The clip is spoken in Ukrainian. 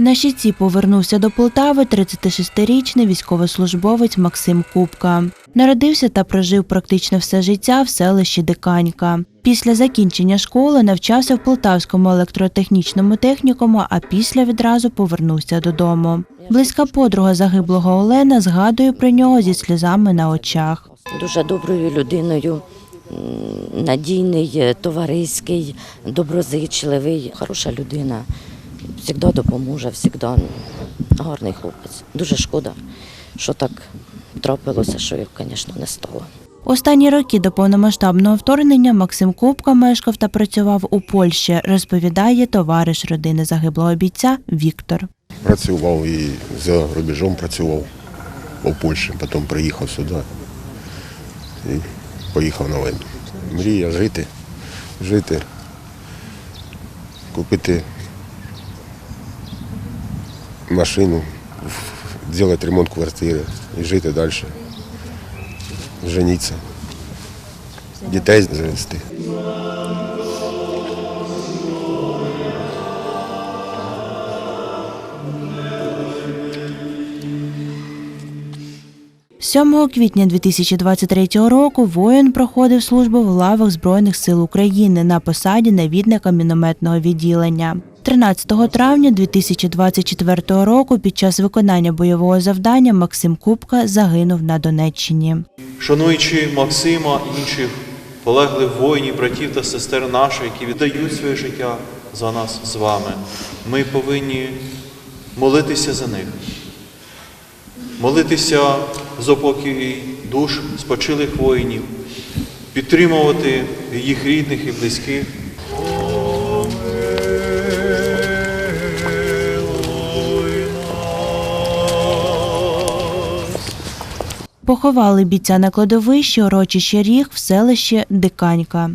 На щиці повернувся до Полтави 36-річний військовослужбовець Максим Купка. Народився та прожив практично все життя в селищі Диканька. Після закінчення школи навчався в Полтавському електротехнічному технікуму, а після відразу повернувся додому. Близька подруга загиблого Олена згадує про нього зі сльозами на очах. дуже доброю людиною, надійний, е, товариський, доброзичливий, хороша людина. Завжди допоможе, завжди гарний хлопець. Дуже шкода, що так трапилося, що його, звісно, не стало. Останні роки до повномасштабного вторгнення Максим Купка мешкав та працював у Польщі, розповідає товариш родини загиблого бійця Віктор. Працював і за рубежом працював у Польщі, потім приїхав сюди і поїхав на війну. Мрія жити, жити, купити машину, зробити ремонт квартири і жити далі. Женитися. Дітей завести. – 7 квітня 2023 року воїн проходив службу в лавах Збройних сил України на посаді навідника мінометного відділення. 13 травня 2024 року під час виконання бойового завдання Максим Купка загинув на Донеччині. Шануючи Максима і інших полеглих воїнів, братів та сестер наших, які віддають своє життя за нас з вами, ми повинні молитися за них, молитися за покій душ спочилих воїнів, підтримувати їх рідних і близьких. Поховали бійця на кладовищі урочище Ріг в селищі Диканька.